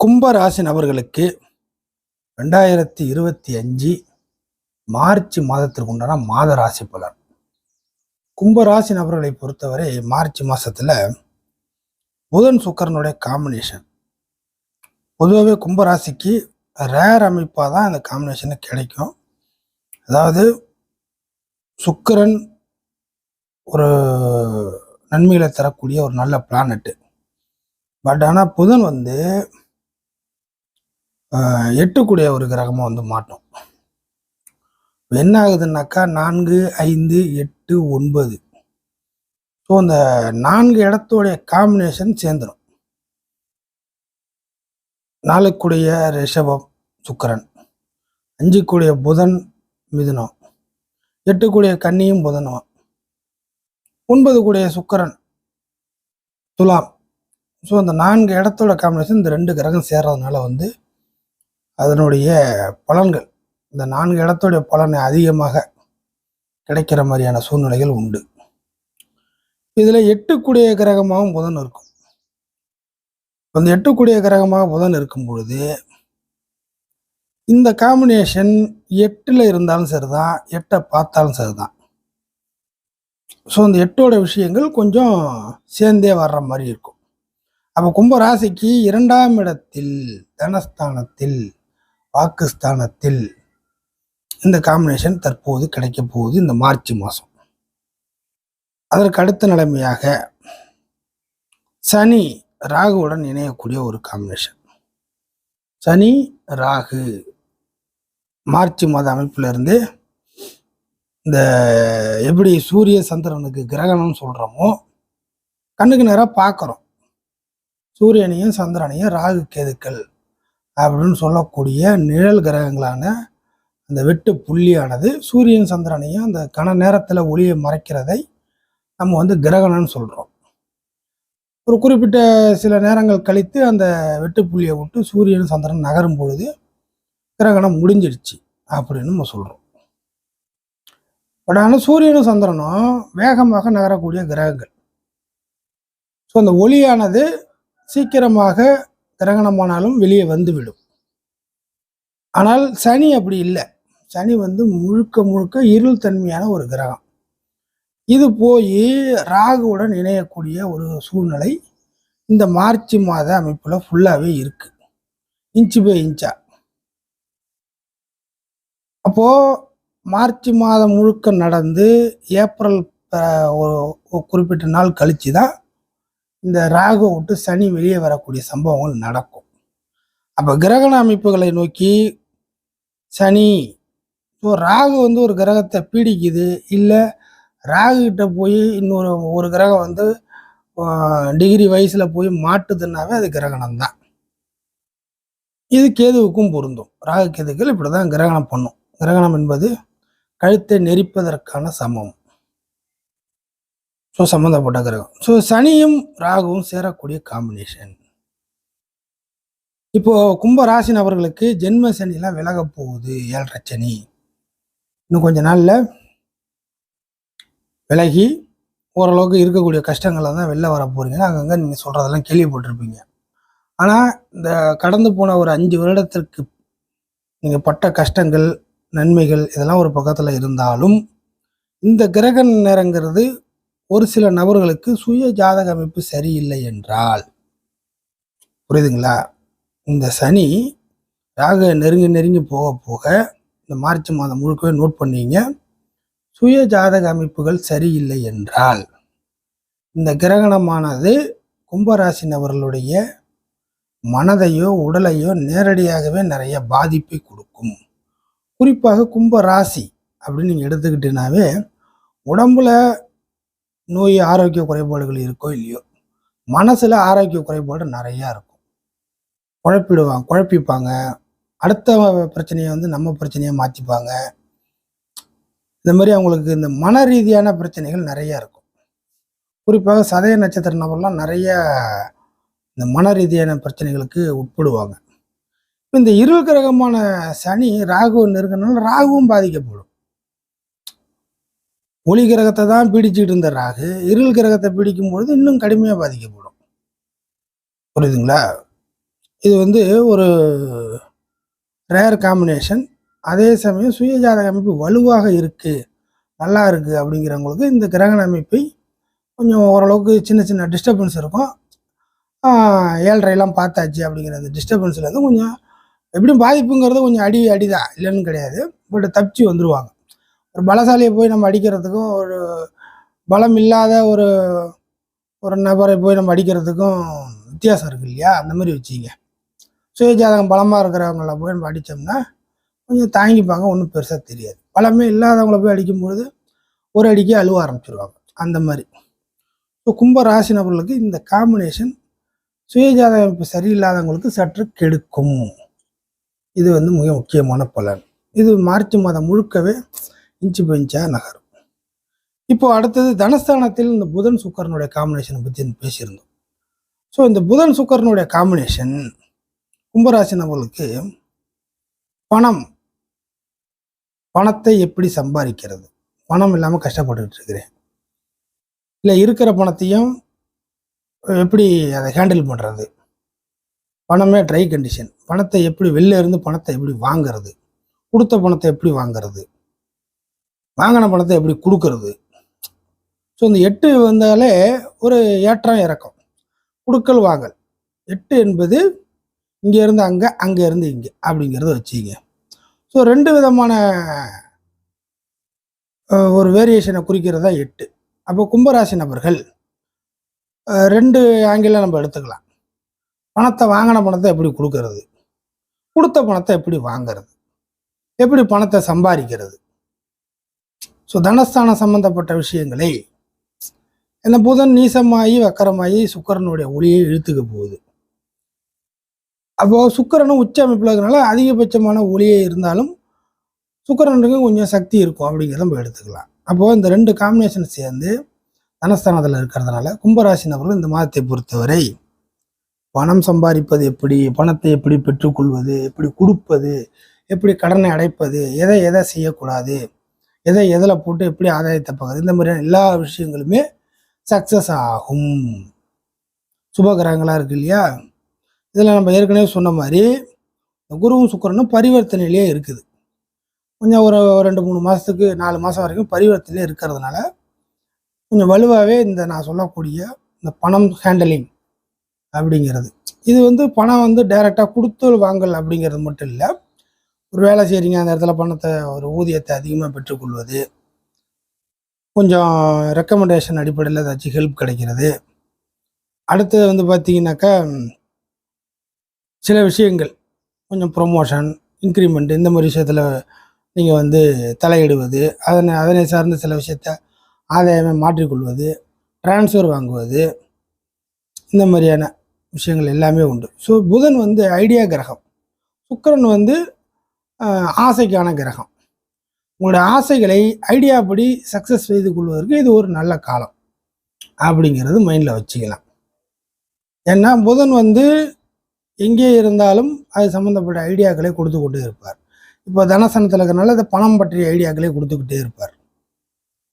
கும்பராசி நபர்களுக்கு ரெண்டாயிரத்தி இருபத்தி அஞ்சு மார்ச் மாதத்திற்கு உண்டான மாத ராசி பலன். கும்பராசி நபர்களை பொறுத்தவரை மார்ச் மாதத்தில் புதன் சுக்கரனுடைய காம்பினேஷன் பொதுவாகவே கும்பராசிக்கு ரேர் அமைப்பாக தான் இந்த காம்பினேஷன் கிடைக்கும். அதாவது சுக்கரன் ஒரு நன்மைகளை தரக்கூடிய ஒரு நல்ல பிளானட்டு பட் ஆனால் புதன் வந்து எட்டுக்குடைய ஒரு கிரகமாக வந்து மாட்டோம். என்ன ஆகுதுன்னாக்கா நான்கு ஐந்து எட்டு ஒன்பது. ஸோ அந்த நான்கு இடத்துடைய காம்பினேஷன் சேர்ந்துடும் நாலுக்குடைய ரிஷபம் சுக்கிரன். அஞ்சுக்குடைய புதன் மிதுனம். எட்டுக்குடைய கன்னியும் புதனும். ஒன்பது கூடிய சுக்கரன் துலாம். ஸோ அந்த நான்கு இடத்தோட காம்பினேஷன் இந்த ரெண்டு கிரகம் சேர்றதுனால வந்து அதனுடைய பலன்கள் இந்த நான்கு இடத்துடைய பலனை அதிகமாக கிடைக்கிற மாதிரியான சூழ்நிலைகள் உண்டு. இதில் எட்டுக்குடிய கிரகமாகவும் புதன் இருக்கும். அந்த எட்டுக்குடிய கிரகமாக புதன் இருக்கும் பொழுது இந்த காம்பினேஷன் எட்டில் இருந்தாலும் சரிதான் எட்டை பார்த்தாலும் சரிதான். ஸோ அந்த எட்டோட விஷயங்கள் கொஞ்சம் சேர்ந்தே வர்ற மாதிரி இருக்கும். அப்போ கும்பராசிக்கு இரண்டாம் இடத்தில் தனஸ்தானத்தில் பாகிஸ்தானத்தில் இந்த காம்பினேஷன் தற்போது கிடைக்க போகுது இந்த மார்ச் மாதம் அதற்கு அடுத்த நிலைமையாக சனி ராகுவுடன் இணையக்கூடிய ஒரு காம்பினேஷன் சனி ராகு மார்ச் மாத அமைப்பிலிருந்து இந்த எப்படி சூரிய சந்திரனுக்கு கிரகணம்னு சொல்கிறோமோ கண்ணுக்கு நேராக பார்க்குறோம். சூரியனையும் சந்திரனையும் ராகு கேதுக்கள் அப்படின்னு சொல்லக்கூடிய நிழல் கிரகங்களான அந்த வெட்டு புள்ளியானது சூரியன் சந்திரனையும் அந்த கன நேரத்தில் ஒளியை மறைக்கிறதை நம்ம வந்து கிரகணம்னு சொல்கிறோம் ஒரு குறிப்பிட்ட சில நேரங்கள் கழித்து அந்த வெட்டு புள்ளியை விட்டு சூரியன் சந்திரன் நகரும் பொழுது கிரகணம் முடிஞ்சிடுச்சு அப்படின்னு நம்ம சொல்கிறோம் பட் ஆனால் சூரியனும் சந்திரனும் வேகமாக நகரக்கூடிய கிரகங்கள். ஸோ அந்த ஒளியானது சீக்கிரமாக கிரகணமானாலும் வெளியே வந்துவிடும். ஆனால் சனி அப்படி இல்லை. சனி வந்து முழுக்க முழுக்க இருள் தன்மையான ஒரு கிரகம். இது போய் ராகுவுடன் இணையக்கூடிய ஒரு சூழ்நிலை இந்த மார்ச் மாத அமைப்பில் ஃபுல்லாகவே இருக்கு. இன்ச்சு பை இன்ச்சா. அப்போது மார்ச் மாதம் முழுக்க நடந்து ஏப்ரல் ஒரு குறிப்பிட்ட நாள் கழித்து தான் இந்த ராகு விட்டு சனி வெளியே வரக்கூடிய சம்பவங்கள் நடக்கும். அப்போ கிரகண அமைப்புகளை நோக்கி சனி ஸோ ராகு வந்து ஒரு கிரகத்தை பீடிக்குது. இல்லை ராகு கிட்ட போய் இன்னொரு ஒரு கிரகம் வந்து டிகிரி வயசில் போய் மாட்டுதுன்னாவே அது கிரகணம் தான் இது கேதுவுக்கும் பொருந்தும். ராகு கேதுக்கள் இப்படி தான் கிரகணம் பண்ணும். கிரகணம் என்பது கழுத்தை நெரிப்பதற்கான சமம். ஸோ சம்மந்தப்பட்ட கிரகம். ஸோ சனியும் ராகுவும் சேரக்கூடிய காம்பினேஷன் இப்போ கும்ப ராசி நபர்களுக்கு ஜென்ம சனிலாம் விலக போகுது ஏழரை சனி. இன்னும் கொஞ்ச நாளில் விலகி ஓரளவுக்கு இருக்கக்கூடிய கஷ்டங்களை தான் வெளில வர போகிறீங்க அங்கங்கே நீங்கள் சொல்கிறதெல்லாம் கேள்விப்பட்டிருப்பீங்க. ஆனால் இந்த கடந்து போன ஒரு அஞ்சு வருடத்திற்கு நீங்கள் பட்ட கஷ்டங்கள் நன்மைகள் இதெல்லாம் ஒரு பக்கத்தில் இருந்தாலும் இந்த கிரக நேரங்கிறது ஒரு சில நபர்களுக்கு சுய ஜாதக அமைப்பு சரியில்லை என்றால் புரியுதுங்களா? இந்த சனி ராக நெருங்கி நெருங்கி போக போக இந்த மார்ச் மாதம் முழுக்கவே நோட் பண்ணீங்க. சுய ஜாதக அமைப்புகள் சரியில்லை என்றால் இந்த கிரகணமானது கும்பராசி நபர்களுடைய மனதையோ உடலையோ நேரடியாகவே நிறைய பாதிப்பை கொடுக்கும். குறிப்பாக கும்ப ராசி அப்படின்னு நீங்கள் எடுத்துக்கிட்டீங்கன்னாவே உடம்புல நோய் ஆரோக்கிய குறைபாடுகள் இருக்கோ இல்லையோ மனசில் ஆரோக்கிய குறைபாடு நிறையா இருக்கும். குழப்பிடுவாங்க குழப்பிப்பாங்க. அடுத்த பிரச்சனையை வந்து நம்ம பிரச்சனையை மாற்றிப்பாங்க இந்த மாதிரி அவங்களுக்கு இந்த மன ரீதியான பிரச்சனைகள் நிறையா இருக்கும். குறிப்பாக சதய நட்சத்திர நபர்லாம் நிறைய இந்த மன ரீதியான பிரச்சனைகளுக்கு உட்படுவாங்க. இந்த இருள் கிரகமான சனி ராகு நெருங்கினால ராகுவும் பாதிக்கப்படும். ஒளி கிரகத்தை தான் பீடிச்சுட்டு இருந்த ராகு. இருள் கிரகத்தை பிடிக்கும் பொழுது இன்னும் கடுமையாக பாதிக்கப்படும். புரியுதுங்களா? இது வந்து ஒரு ரேர் காம்பினேஷன் அதே சமயம் சுயஜாதக அமைப்பு வலுவாக இருக்குது நல்லா இருக்குது அப்படிங்கிறவங்களுக்கு இந்த கிரகண அமைப்பை கொஞ்சம் ஓரளவுக்கு சின்ன சின்ன டிஸ்டர்பன்ஸ் இருக்கும். ஆஹ் ஏழ்ரையெல்லாம் பார்த்தாச்சு அப்படிங்கிற அந்த டிஸ்டர்பன்ஸ்லேருந்து கொஞ்சம் எப்படியும் பாதிப்புங்கிறது கொஞ்சம் அடி அடிதான். இல்லைன்னு கிடையாது. பட் தப்பிச்சு வந்துடுவாங்க ஒரு பலசாலியை போய் நம்ம அடிக்கிறதுக்கும் ஒரு பலம் இல்லாத ஒரு ஒரு நபரை போய் நம்ம அடிக்கிறதுக்கும் வித்தியாசம் இருக்கு இல்லையா? அந்த மாதிரி வச்சுங்க சுயஜாதகம் பலமாக இருக்கிறவங்கள போய் நம்ம அடித்தோம்னா கொஞ்சம் தாங்கிப்பாங்க ஒன்றும் பெருசாக தெரியாது. பலமே இல்லாதவங்கள போய் அடிக்கும்பொழுது ஒரு அடிக்கு அழுவ ஆரம்பிச்சிருவாங்க. அந்த மாதிரி. ஸோ கும்ப ராசி நபர்களுக்கு இந்த காம்பினேஷன் சுயஜாதகம் அமைப்பு சரியில்லாதவங்களுக்கு சற்று கெடுக்கும். இது வந்து மிக முக்கியமான பலன். இது மார்ச் மாதம் முழுக்கவே இன்ச்சு பெஞ்சா நகரும். இப்போ அடுத்தது தனஸ்தானத்தில் இந்த புதன் சுக்கரனுடைய காம்பினேஷனை பற்றி பேசியிருந்தோம். ஸோ இந்த புதன் சுக்கரனுடைய காம்பினேஷன் கும்பராசி நபர்களுக்கு பணம் பணத்தை எப்படி சம்பாதிக்கிறது? பணம் இல்லாமல் கஷ்டப்பட்டுட்டு இருக்கிறேன். இல்லை இருக்கிற பணத்தையும் எப்படி அதை ஹேண்டில் பண்ணுறது பணமே ட்ரை கண்டிஷன் பணத்தை எப்படி வெளில இருந்து பணத்தை எப்படி வாங்குறது? கொடுத்த பணத்தை எப்படி வாங்குறது? வாங்கின பணத்தை எப்படி கொடுக்கறது? ஸோ இந்த எட்டு வந்தாலே ஒரு ஏற்றம் இறக்கம். கொடுக்கல் வாங்கல். எட்டு என்பது இங்கேருந்து அங்கே அங்கே இருந்து இங்கே அப்படிங்கிறத வச்சுங்க ஸோ ரெண்டு விதமான ஒரு வேரியேஷனை குறிக்கிறதா எட்டு. அப்போ கும்பராசி நபர்கள் ரெண்டு ஆங்கிளில் நம்ம எடுத்துக்கலாம். பணத்தை வாங்கின பணத்தை எப்படி கொடுக்கறது? கொடுத்த பணத்தை எப்படி வாங்குறது? எப்படி பணத்தை சம்பாதிக்கிறது? ஸோ தனஸ்தானம் சம்பந்தப்பட்ட விஷயங்களை என்ன புதன் நீசமாகி வக்கரமாகி சுக்கரனுடைய ஒளியை இழுத்துக்க போகுது. அப்போது சுக்கரனும் உச்ச அமைப்பில் இருக்கிறனால அதிகபட்சமான ஒளியே இருந்தாலும் சுக்கரனுக்கும் கொஞ்சம் சக்தி இருக்கும் அப்படிங்கிறத நம்ம எடுத்துக்கலாம். அப்போது இந்த ரெண்டு காம்பினேஷன் சேர்ந்து தனஸ்தானத்தில் இருக்கிறதுனால கும்பராசி நபர்கள் இந்த மாதத்தை பொறுத்தவரை பணம் சம்பாதிப்பது எப்படி பணத்தை எப்படி பெற்றுக்கொள்வது எப்படி கொடுப்பது எப்படி கடனை அடைப்பது எதை எதை செய்யக்கூடாது எதை எதில் போட்டு எப்படி ஆதாயத்தை பார்க்குறது? இந்த மாதிரியான எல்லா விஷயங்களுமே சக்ஸஸ் ஆகும். சுபகிரகங்களாக இருக்கு இல்லையா? இதில் நம்ம ஏற்கனவே சொன்ன மாதிரி குருவும் சுக்கிரனும் பரிவர்த்தனையிலேயே இருக்குது. கொஞ்சம் ஒரு ரெண்டு மூணு மாதத்துக்கு நாலு மாதம் வரைக்கும் பரிவர்த்தனையிலே இருக்கிறதுனால கொஞ்சம் வலுவாகவே இந்த நான் சொல்லக்கூடிய இந்த பணம் ஹேண்டலிங் அப்படிங்கிறது. இது வந்து பணம் வந்து டைரெக்டாக கொடுத்தல் வாங்கல் அப்படிங்கிறது மட்டும் இல்லை ஒரு வேலை செய்கிறீங்க அந்த இடத்துல பணத்தை ஒரு ஊதியத்தை அதிகமாக பெற்றுக்கொள்வது கொஞ்சம் ரெக்கமெண்டேஷன் அடிப்படையில் ஏதாச்சும் ஹெல்ப் கிடைக்கிறது. அடுத்தது வந்து பார்த்தீங்கன்னாக்கா சில விஷயங்கள் கொஞ்சம் ப்ரொமோஷன் இன்க்ரிமெண்ட் இந்த மாதிரி விஷயத்தில் நீங்கள் வந்து தலையிடுவது அதனை அதனை சார்ந்த சில விஷயத்த ஆதாயமே மாற்றிக்கொள்வது ட்ரான்ஸ்ஃபர் வாங்குவது இந்த மாதிரியான விஷயங்கள் எல்லாமே உண்டு. ஸோ புதன் வந்து ஐடியா கிரகம். சுக்கரன் வந்து ஆசைக்கான கிரகம். உங்களுடைய ஆசைகளை ஐடியா படி சக்ஸஸ் செய்து கொள்வதற்கு இது ஒரு நல்ல காலம். அப்படிங்கிறது மைண்டில் வச்சுக்கலாம். ஏன்னா புதன் வந்து எங்கே இருந்தாலும் அது சம்மந்தப்பட்ட ஐடியாக்களை கொடுத்து கொண்டே இருப்பார். இப்போ தனசனத்தில் இருக்கிறனால அது பணம் பற்றிய ஐடியாக்களை கொடுத்துக்கிட்டே இருப்பார்.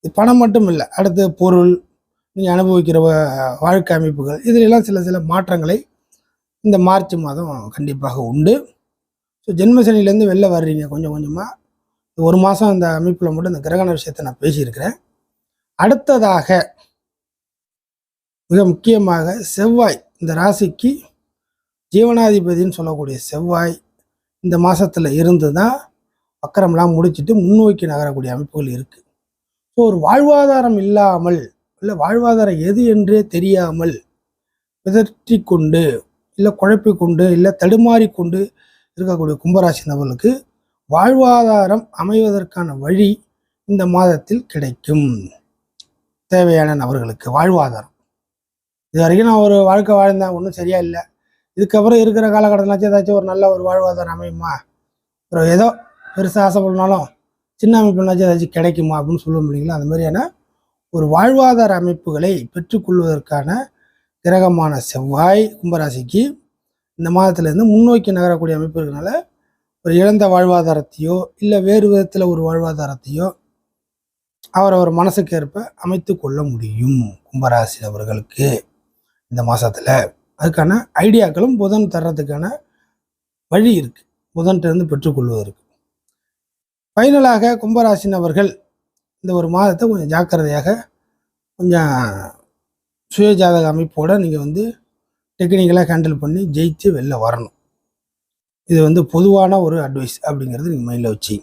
இது பணம் மட்டும் இல்லை அடுத்து பொருள் நீங்கள் அனுபவிக்கிற வாழ்க்கை அமைப்புகள் இதிலெல்லாம் சில சில மாற்றங்களை இந்த மார்ச் மாதம் கண்டிப்பாக உண்டு. ஸோ ஜென்மசனிலேருந்து வெளில வர்றீங்க கொஞ்சம் கொஞ்சமாக ஒரு மாதம் அந்த அமைப்பில் மட்டும் இந்த கிரகண விஷயத்தை நான் பேசியிருக்கிறேன். அடுத்ததாக மிக முக்கியமாக செவ்வாய். இந்த ராசிக்கு ஜீவனாதிபதின்னு சொல்லக்கூடிய செவ்வாய் இந்த மாதத்தில் இருந்து தான் வக்கரம்லாம் முடிச்சிட்டு முன்னோக்கி நகரக்கூடிய அமைப்புகள் இருக்குது ஸோ ஒரு வாழ்வாதாரம் இல்லாமல் இல்லை வாழ்வாதாரம் எது என்றே தெரியாமல் பிதற்றி கொண்டு இல்லை குழப்பிக்கொண்டு இல்லை தடுமாறிக்கொண்டு இருக்கக்கூடிய கும்பராசி நபர்களுக்கு வாழ்வாதாரம் அமைவதற்கான வழி இந்த மாதத்தில் கிடைக்கும். தேவையான நபர்களுக்கு வாழ்வாதாரம். இது வரைக்கும் நான் ஒரு வாழ்க்கை வாழ்ந்தேன் ஒன்றும் சரியா இல்லை. இதுக்கப்புறம் இருக்கிற காலகட்டத்திலாச்சும் ஏதாச்சும் ஒரு நல்ல ஒரு வாழ்வாதாரம் அமையுமா? அப்புறம் ஏதோ பெருசாக ஆசைப்படனாலும் சின்ன அமைப்புனாச்சும் ஏதாச்சும் கிடைக்குமா அப்படின்னு சொல்ல முடியுங்களா? அந்த மாதிரியான ஒரு வாழ்வாதார அமைப்புகளை பெற்றுக்கொள்வதற்கான கிரகமான செவ்வாய் கும்பராசிக்கு இந்த மாதத்துலேருந்து முன்னோக்கி நகரக்கூடிய அமைப்பு இருக்கிறனால ஒரு இழந்த வாழ்வாதாரத்தையோ இல்லை வேறு விதத்தில் ஒரு வாழ்வாதாரத்தையோ அவரவர் மனசுக்கு ஏற்ப அமைத்து கொள்ள முடியும் கும்பராசி நபர்களுக்கு இந்த மாதத்தில் அதுக்கான ஐடியாக்களும் புதன் தர்றதுக்கான வழி இருக்குது புதன்கிட்டருந்து பெற்றுக்கொள்வதற்கு ஃபைனலாக கும்பராசி நபர்கள் இந்த ஒரு மாதத்தை கொஞ்சம் ஜாக்கிரதையாக கொஞ்சம் சுய ஜாதக நீங்கள் வந்து டெக்னிக்கலாக ஹேண்டில் பண்ணி ஜெயித்து வெளில வரணும். இது வந்து பொதுவான ஒரு அட்வைஸ் அப்படிங்கிறது நீங்கள் மைண்டில் வச்சு